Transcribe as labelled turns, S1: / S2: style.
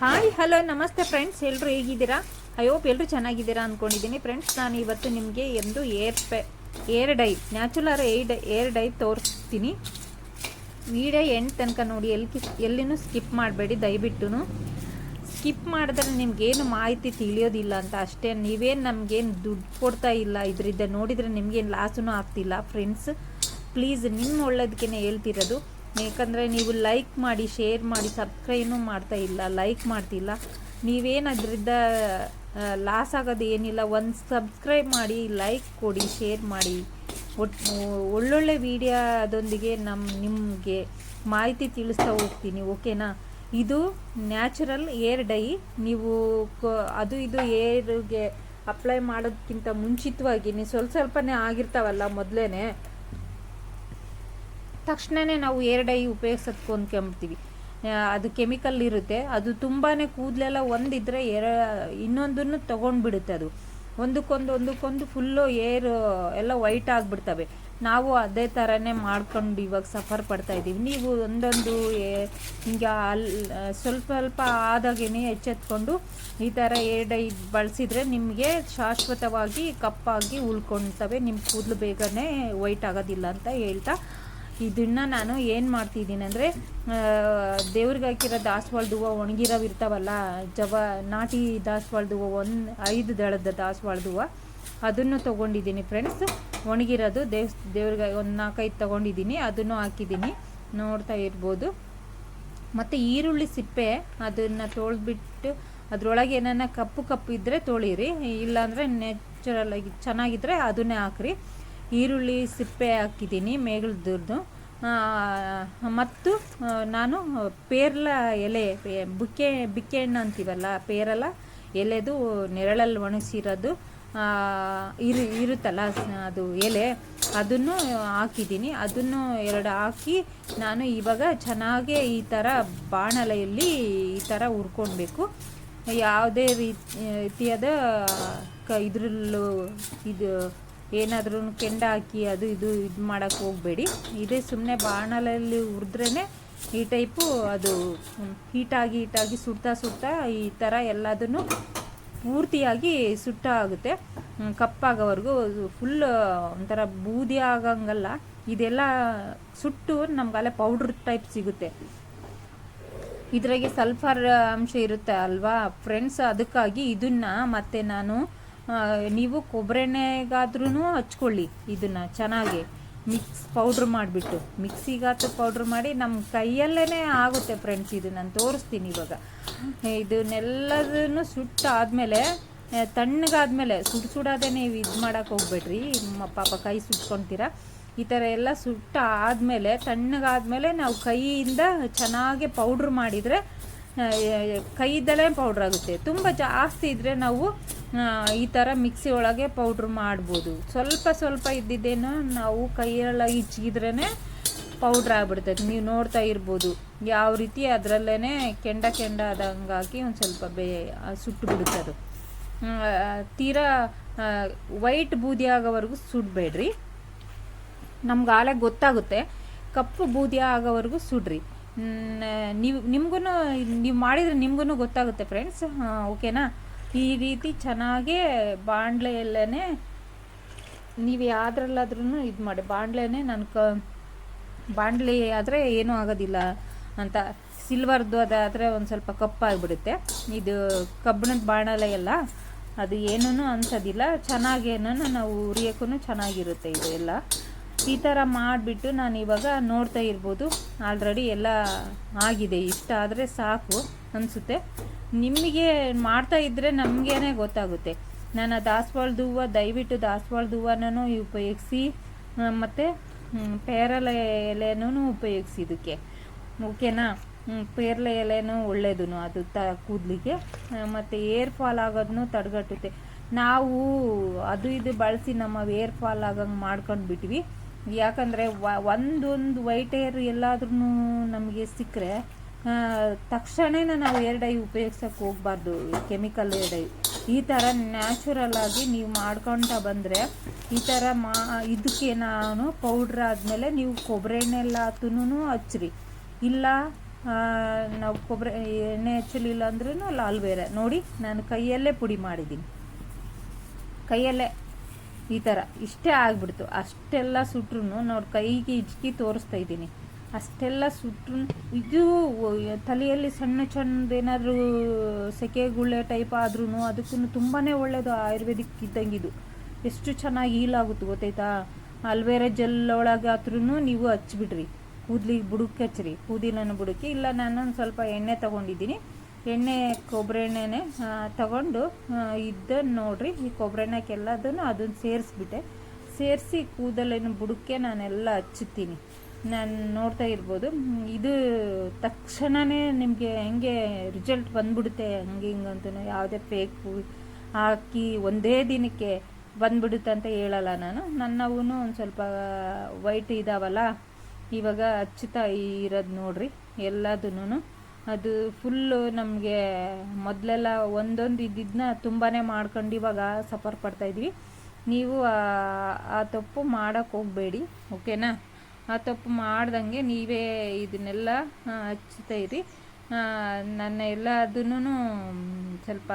S1: Hi hello ನಮಸ್ತೆ friends ಎಲ್ಲರೂ ಹೇಗಿದ್ದೀರಾ? ಐ ಹೋಪ್ ಎಲ್ಲರೂ ಚೆನ್ನಾಗಿದ್ದೀರಾ ಅಂದ್ಕೊಂಡಿದ್ದೀನಿ ಫ್ರೆಂಡ್ಸ್ ನಾನು ಇವತ್ತು ನಿಮಗೆ ಒಂದು hair pay hair dye natural hair dye hair dye ತೋರಿಸ್ತೀನಿ. ವಿಡಿಯೋ ಎಂಡ್ ತನಕ ನೋಡಿ ಎಲ್ಲಿ ಎಲ್ಲಿನೂ ಸ್ಕಿಪ್ ಮಾಡಬೇಡಿ ದಯವಿಟ್ಟು ಸ್ಕಿಪ್ ಮಾಡಿದ್ರೆ ನಿಮ್ಗೇನು ಮಾಹಿತಿ ತಿಳಿಯೋದಿಲ್ಲ ಅಂತ ಅಷ್ಟೇ. ನೀವೇನು ನಮಗೇನು ದುಡ್ಡು ಕೊಡ್ತಾ ಇಲ್ಲ ಇದರಿಂದ ನೋಡಿದರೆ ನಿಮಗೇನು ಲಾಸೂ ಆಗ್ತಿಲ್ಲ. ಫ್ರೆಂಡ್ಸ್ ಪ್ಲೀಸ್ ನಿಮ್ಮ ಒಳ್ಳೇದಕ್ಕೆ ಹೇಳ್ತಿರೋದು ಯಾಕಂದರೆ ನೀವು ಲೈಕ್ ಮಾಡಿ ಶೇರ್ ಮಾಡಿ ಸಬ್ಸ್ಕ್ರೈಬೂ ಮಾಡ್ತಾ ಇಲ್ಲ ಲೈಕ್ ಮಾಡ್ತಿಲ್ಲ. ನೀವೇನು ಅದರಿಂದ ಲಾಸ್ ಆಗೋದು ಏನಿಲ್ಲ. ಒಂದು ಸಬ್ಸ್ಕ್ರೈಬ್ ಮಾಡಿ ಲೈಕ್ ಕೊಡಿ ಶೇರ್ ಮಾಡಿ. ಒಟ್ಟು ಒಳ್ಳೊಳ್ಳೆ ವಿಡಿಯೋದೊಂದಿಗೆ ನಮ್ಮ ನಿಮಗೆ ಮಾಹಿತಿ ತಿಳಿಸ್ತಾ ಹೋಗ್ತೀನಿ ಓಕೆನಾ ಇದು ನ್ಯಾಚುರಲ್ ಏರ್ ಡೈ ನೀವು ಅದು ಇದು ಏರ್ಗೆ ಅಪ್ಲೈ ಮಾಡೋದಕ್ಕಿಂತ ಮುಂಚಿತವಾಗಿ ನೀವು ಸ್ವಲ್ಪ ಸ್ವಲ್ಪನೇ ಆಗಿರ್ತಾವಲ್ಲ ಮೊದಲೇ ತಕ್ಷಣವೇ ನಾವು ಏರ್ ಡೈ ಉಪಯೋಗಿಸೋದಕ್ಕೆ ಹೊಂದ್ಕೊಂಬಿಡ್ತೀವಿ ಅದು ಕೆಮಿಕಲ್ ಇರುತ್ತೆ. ಅದು ತುಂಬಾ ಕೂದಲೆಲ್ಲ ಒಂದಿದ್ರೆ ಎರ, ಇನ್ನೊಂದನ್ನು ತೊಗೊಂಡ್ಬಿಡುತ್ತೆ ಅದು. ಒಂದಕ್ಕೊಂದು ಒಂದಕ್ಕೊಂದು ಫುಲ್ಲು ಏರ್ ಎಲ್ಲ ವೈಟ್ ಆಗಿಬಿಡ್ತವೆ. ನಾವು ಅದೇ ಥರನೇ ಮಾಡ್ಕೊಂಡು ಇವಾಗ ಸಫರ್ ಪಡ್ತಾ ಇದ್ದೀವಿ. ನೀವು ಒಂದೊಂದು ಹಿಂಗೆ ಅಲ್ಲಿ ಸ್ವಲ್ಪ ಸ್ವಲ್ಪ ಆದಾಗೇನೆ ಎಚ್ಚೆತ್ಕೊಂಡು ಈ ಥರ ಏರ್ ಡೈ ಬಳಸಿದರೆ ನಿಮಗೆ ಶಾಶ್ವತವಾಗಿ ಕಪ್ಪಾಗಿ ಉಳ್ಕೊಳ್ತವೆ. ನಿಮ್ಮ ಕೂದಲು ಬೇಗನೆ ವೈಟ್ ಆಗೋದಿಲ್ಲ ಅಂತ ಹೇಳ್ತಾ ಇದನ್ನು ನಾನು ಏನು ಮಾಡ್ತಿದ್ದೀನಿ ಅಂದರೆ ದೇವ್ರಿಗೆ ಹಾಕಿರೋ ದಾಸವಾಳದ ಹೂವು ಒಣಗಿರೋ ಇರ್ತಾವಲ್ಲ, ಜವ, ನಾಟಿ ದಾಸವಾಳದ ಹೂವು ಒಂದು, ಐದು ದಳದ ದಾಸವಾಳದ ಹೂವು ಅದನ್ನು ತೊಗೊಂಡಿದ್ದೀನಿ ಫ್ರೆಂಡ್ಸ್ ಒಣಗಿರೋದು ದೇವ್ ದೇವ್ರಿಗೆ ಒಂದು ನಾಲ್ಕೈದು ತೊಗೊಂಡಿದ್ದೀನಿ, ಅದನ್ನು ಹಾಕಿದ್ದೀನಿ. ನೋಡ್ತಾ ಇರ್ಬೋದು. ಮತ್ತು ಈರುಳ್ಳಿ ಸಿಪ್ಪೆ, ಅದನ್ನು ತೊಳೆದ್ಬಿಟ್ಟು, ಅದರೊಳಗೆ ಏನಾನ ಕಪ್ಪು ಕಪ್ಪು ಇದ್ದರೆ ತೊಳಿರಿ, ಇಲ್ಲಾಂದರೆ ನ್ಯಾಚುರಲ್ ಆಗಿ ಚೆನ್ನಾಗಿದ್ದರೆ ಅದನ್ನೇ ಹಾಕ್ರಿ. ಈರುಳ್ಳಿ ಸಿಪ್ಪೆ ಹಾಕಿದ್ದೀನಿ ಮೇಗಳದ್ದು ಮತ್ತು ನಾನು ಪೇರ್ಲ ಎಲೆ ಬುಕ್ಕೆ ಬಿಕ್ಕೆ ಹಣ್ಣು ಅಂತೀವಲ್ಲ, ಪೇರಲ ಎಲೆದು ನೆರಳಲ್ಲಿ ಒಣಗಿಸಿರೋದು ಇರು, ಇರುತ್ತಲ್ಲ, ಅದು ಎಲೆ, ಅದನ್ನು ಹಾಕಿದ್ದೀನಿ. ಅದನ್ನು ಎರಡು ಹಾಕಿ ನಾನು ಇವಾಗ ಚೆನ್ನಾಗೇ ಈ ಥರ ಬಾಣಲೆಯಲ್ಲಿ ಈ ಥರ ಹುರ್ಕೊಳ್ಬೇಕು. ಯಾವುದೇ ರೀತಿ, ರೀತಿಯಾದ ಕ, ಇದರಲ್ಲೂ ಇದು ಏನಾದ್ರೂ ಕೆಂಡ ಹಾಕಿ ಅದು ಇದು ಇದು ಮಾಡೋಕ್ಕೆ ಹೋಗಬೇಡಿ. ಇದೇ ಸುಮ್ಮನೆ ಬಾಣಲಲ್ಲಿ ಹುರಿದ್ರೇ ಈ ಟೈಪು ಅದು ಹೀಟಾಗಿ ಹೀಟಾಗಿ ಸುಡ್ತಾ ಸುಡ್ತಾ ಈ ಥರ ಎಲ್ಲದನ್ನು ಪೂರ್ತಿಯಾಗಿ ಸುಟ್ಟ ಆಗುತ್ತೆ. ಕಪ್ಪಾಗೋವರೆಗೂ ಫುಲ್ ಒಂಥರ ಬೂದಿ ಆಗಂಗಲ್ಲ. ಇದೆಲ್ಲ ಸುಟ್ಟು ನಮ್ಗಲ್ಲೇ ಪೌಡ್ರ್ ಟೈಪ್ ಸಿಗುತ್ತೆ. ಇದ್ರಾಗೆ ಸಲ್ಫರ್ ಅಂಶ ಇರುತ್ತೆ ಅಲ್ವಾ? ಫ್ರೆಂಡ್ಸ್ ಅದಕ್ಕಾಗಿ ಇದನ್ನ ಮತ್ತೆ ನಾನು ನೀವು ಕೊಬ್ಬರೆಣ್ಣೆಗಾದ್ರೂ ಹಚ್ಕೊಳ್ಳಿ ಇದನ್ನು ಚೆನ್ನಾಗಿ. ಮಿಕ್ಸ್ ಪೌಡ್ರ್ ಮಾಡಿಬಿಟ್ಟು ಮಿಕ್ಸಿಗಾತು ಪೌಡ್ರ್ ಮಾಡಿ ನಮ್ಮ ಕೈಯಲ್ಲೇ ಆಗುತ್ತೆ ಫ್ರೆಂಡ್ಸ್ ಇದು ನಾನು ತೋರಿಸ್ತೀನಿ ಇವಾಗ. ಇದನ್ನೆಲ್ಲದನ್ನು ಸುಟ್ಟಾದಮೇಲೆ ತಣ್ಣಗಾದಮೇಲೆ ಸುಡ್ ಸುಡೋದೇ ನೀವು ಇದು ಮಾಡೋಕೆ ಹೋಗ್ಬೇಡ್ರಿ ಪಾಪ ಕೈ ಸುಟ್ಕೊತೀರಾ. ಈ ಥರ ಎಲ್ಲ ಸುಟ್ಟ ಆದಮೇಲೆ ತಣ್ಣಗಾದಮೇಲೆ ನಾವು ಕೈಯಿಂದ ಚೆನ್ನಾಗಿ ಪೌಡ್ರ್ ಮಾಡಿದರೆ ಕೈಯಿಂದಲೇ ಪೌಡ್ರ್ ಆಗುತ್ತೆ. ತುಂಬ ಜಾಸ್ತಿ ಇದ್ದರೆ ನಾವು ಈ ಥರ ಮಿಕ್ಸಿ ಒಳಗೆ ಪೌಡ್ರ್ ಮಾಡ್ಬೋದು. ಸ್ವಲ್ಪ ಸ್ವಲ್ಪ ಇದ್ದಿದ್ದೇನ ನಾವು ಕೈಯೆಲ್ಲ ಹಿಚ್ಗಿದ್ರೇ ಪೌಡ್ರ್ ಆಗ್ಬಿಡ್ತೈತೆ. ನೀವು ನೋಡ್ತಾ ಇರ್ಬೋದು. ಯಾವ ರೀತಿ ಅದರಲ್ಲೇ ಕೆಂಡ ಕೆಂಡ ಆದಂಗಾಗಿ ಒಂದು ಸ್ವಲ್ಪ ಬೇ ಸುಟ್ಟು ಬಿಡುತ್ತೆ ಅದು. ತೀರಾ ವೈಟ್ ಬೂದಿ ಆಗೋವರೆಗೂ ಸುಡಬೇಡ್ರಿ. ನಮ್ಗೆ ಆಲೆ ಗೊತ್ತಾಗುತ್ತೆ. ಕಪ್ಪು ಬೂದಿ ಆಗೋವರೆಗೂ ಸುಡ್ರಿ. ನೀವು ನಿಮ್ಗೂ ನೀವು ಮಾಡಿದರೆ ನಿಮ್ಗೂ ಗೊತ್ತಾಗುತ್ತೆ ಫ್ರೆಂಡ್ಸ್ ಓಕೆನಾ ಈ ರೀತಿ ಚೆನ್ನಾಗೇ ಬಾಣಲೆಯಲ್ಲೇ ನೀವು ಯಾವ್ದ್ರಲ್ಲಾದ್ರೂ ಇದು ಮಾಡಿ. ಬಾಣಲೆನೇ ನಾನು ಕ ಬಾಣಲೆ ಆದರೆ ಏನೂ ಆಗೋದಿಲ್ಲ ಅಂತ. ಸಿಲ್ವರ್ದು ಅದಾದರೆ ಒಂದು ಸ್ವಲ್ಪ ಕಪ್ಪಾಗಿಬಿಡುತ್ತೆ. ಇದು ಕಬ್ಬಿಣದ ಬಾಣಲೆ ಎಲ್ಲ ಅದು ಏನೂ ಅನ್ಸೋದಿಲ್ಲ ಚೆನ್ನಾಗೇನೂ ನಾವು ಉರಿಯೋಕ್ಕೂ ಚೆನ್ನಾಗಿರುತ್ತೆ ಇದು ಎಲ್ಲ. ಈ ಥರ ಮಾಡಿಬಿಟ್ಟು ನಾನು ಇವಾಗ ನೋಡ್ತಾ ಇರ್ಬೋದು. ಆಲ್ರೆಡಿ ಎಲ್ಲ ಆಗಿದೆ. ಇಷ್ಟ ಆದರೆ ಸಾಕು ಅನಿಸುತ್ತೆ. ನಿಮಗೆ ಮಾಡ್ತಾ ಇದ್ದರೆ ನಮಗೇನೆ ಗೊತ್ತಾಗುತ್ತೆ. ನಾನು ದಾಸವಾಳದ ಹೂವು ದಯವಿಟ್ಟು ದಾಸವಾಳದ ಹೂವನೂ ಉಪಯೋಗಿಸಿ ಮತ್ತು ಪೇರಲೆ ಎಲೆನೂ ಉಪಯೋಗಿಸಿ ಇದಕ್ಕೆ. ಓಕೆನಾ? ಪೇರಲೆ ಎಲೆನೂ ಒಳ್ಳೇದು ಅದು ತ, ಕೂದಲಿಗೆ. ಮತ್ತು ಏರ್ ಫಾಲ್ ಆಗೋದನ್ನು ತಡೆಗಟ್ಟುತ್ತೆ. ನಾವು ಅದು ಇದು ಬಳಸಿ ನಮ್ಮ ಏರ್ ಫಾಲ್ ಆಗಂಗೆ ಮಾಡ್ಕೊಂಡು ಬಿಟ್ವಿ ಯಾಕಂದರೆ ಒಂದೊಂದು ವೈಟ್ ಏರ್ ಎಲ್ಲಾದ್ರೂ ನಮಗೆ ಸಿಕ್ಕರೆ ತಕ್ಷಣ ನಾವು ಏರ್ ಡೈ ಉಪಯೋಗಿಸೋಕೆ ಹೋಗ್ಬಾರ್ದು ಕೆಮಿಕಲ್ ಏರ್ ಡೈ ಈ ಥರ ನ್ಯಾಚುರಲ್ ಆಗಿ ನೀವು ಮಾಡ್ಕೊಳ್ತಾ ಬಂದರೆ, ಈ ಥರ ಮಾ ಇದಕ್ಕೆ ನಾನು ಪೌಡ್ರ್ ಆದಮೇಲೆ ನೀವು ಕೊಬ್ಬರಿ ಎಣ್ಣೆ ಎಲ್ಲ ಹಚ್ಚಿರಿ ಇಲ್ಲ ನಾವು ಕೊಬ್ಬರಿ ಎಣ್ಣೆ ಹಚ್ಚಲಿಲ್ಲ ಅಂದ್ರೂ ಲಾಲ್ ಬೇರೆ. ನೋಡಿ, ನಾನು ಕೈಯಲ್ಲೇ ಪುಡಿ ಮಾಡಿದ್ದೀನಿ. ಕೈಯಲ್ಲೇ. ಈ ಥರ ಇಷ್ಟೇ ಆಗ್ಬಿಡ್ತು. ಅಷ್ಟೆಲ್ಲ ಸುಟ್ರು ನೋಡಿ ಕೈಗೆ ಇಜ್ಕಿ ತೋರಿಸ್ತಾ ಇದ್ದೀನಿ. ಅಷ್ಟೆಲ್ಲ ಸುಟ್ರು ಇದು ತಲೆಯಲ್ಲಿ ಸಣ್ಣ ಸಣ್ಣದೇನಾದರೂ ಸೆಕೆ ಗುಳ್ಳೆ ಟೈಪ್ ಆದ್ರೂ ಅದಕ್ಕೂ ತುಂಬಾ ಒಳ್ಳೆಯದು ಆಯುರ್ವೇದಿಕ್ ಇದ್ದಂಗಿದು ಎಷ್ಟು ಚೆನ್ನಾಗಿ ಹೀಲ್ ಆಗುತ್ತೆ ಗೊತ್ತಾಯ್ತಾ? ಅಲ್ವೇರಾ ಜೆಲ್ ಒಳಗಾದ್ರೂ ನೀವು ಹಚ್ಬಿಡ್ರಿ. ಕೂದಲಿಗೆ ಬುಡಕ್ಕೆ ಹಚ್ಚಿರಿ ಕೂದಲನ್ನು ಬುಡಕ್ಕೆ ಇಲ್ಲ ನಾನೊಂದು ಸ್ವಲ್ಪ ಎಣ್ಣೆ ತಗೊಂಡಿದ್ದೀನಿ. ಎಣ್ಣೆ ಕೊಬ್ಬರಿ ಎಣ್ಣೆನೇ ತಗೊಂಡು ಇದ್ದನ್ನು ನೋಡಿರಿ, ಈ ಕೊಬ್ಬರಿ ಎಣ್ಣೆಕ್ಕೆಲ್ಲದನ್ನು ಅದನ್ನು ಸೇರಿಸ್ಬಿಟ್ಟೆ. ಸೇರಿಸಿ ಕೂದಲಿನ ಬುಡಕ್ಕೆ ನಾನೆಲ್ಲ ಹಚ್ಚುತ್ತೀನಿ. ನಾನು ನೋಡ್ತಾ ಇರ್ಬೋದು, ಇದು ತಕ್ಷಣವೇ ನಿಮಗೆ ಹೆಂಗೆ ರಿಸಲ್ಟ್ ಬಂದ್ಬಿಡುತ್ತೆ, ಹಂಗೆ ಹಿಂಗೆ ಅಂತಲೂ ಯಾವುದೇ ಫೇಕ್ ಹಾಕಿ ಒಂದೇ ದಿನಕ್ಕೆ ಬಂದ್ಬಿಡುತ್ತೆ ಅಂತ ಹೇಳಲ್ಲ ನಾನು. ನನ್ನವೂ ಒಂದು ಸ್ವಲ್ಪ ವೈಟ್ ಇದಾವಲ್ಲ, ಇವಾಗ ಹಚ್ಚುತ್ತಾ ಇರೋದು ನೋಡ್ರಿ, ಎಲ್ಲದನ್ನು. ಅದು ಫುಲ್ಲು ನಮಗೆ ಮೊದಲೆಲ್ಲ ಒಂದೊಂದು ಇದ್ದಿದ್ದನ್ನ ತುಂಬಾ ಮಾಡ್ಕೊಂಡು ಇವಾಗ ಸಫರ್ ಪಡ್ತಾ ಇದ್ವಿ. ನೀವು, ಆ- ತಪ್ಪು ಮಾಡೋಕ್ಕೆ ಹೋಗಬೇಡಿ, ಓಕೆನಾ? ಆ ತಪ್ಪು ಮಾಡ್ದಂಗೆ ನೀವೇ ಇದನ್ನೆಲ್ಲ ಹಚ್ತಾ ಇರಿ. ನನ್ನ ಎಲ್ಲ ಅದನ್ನು ಸ್ವಲ್ಪ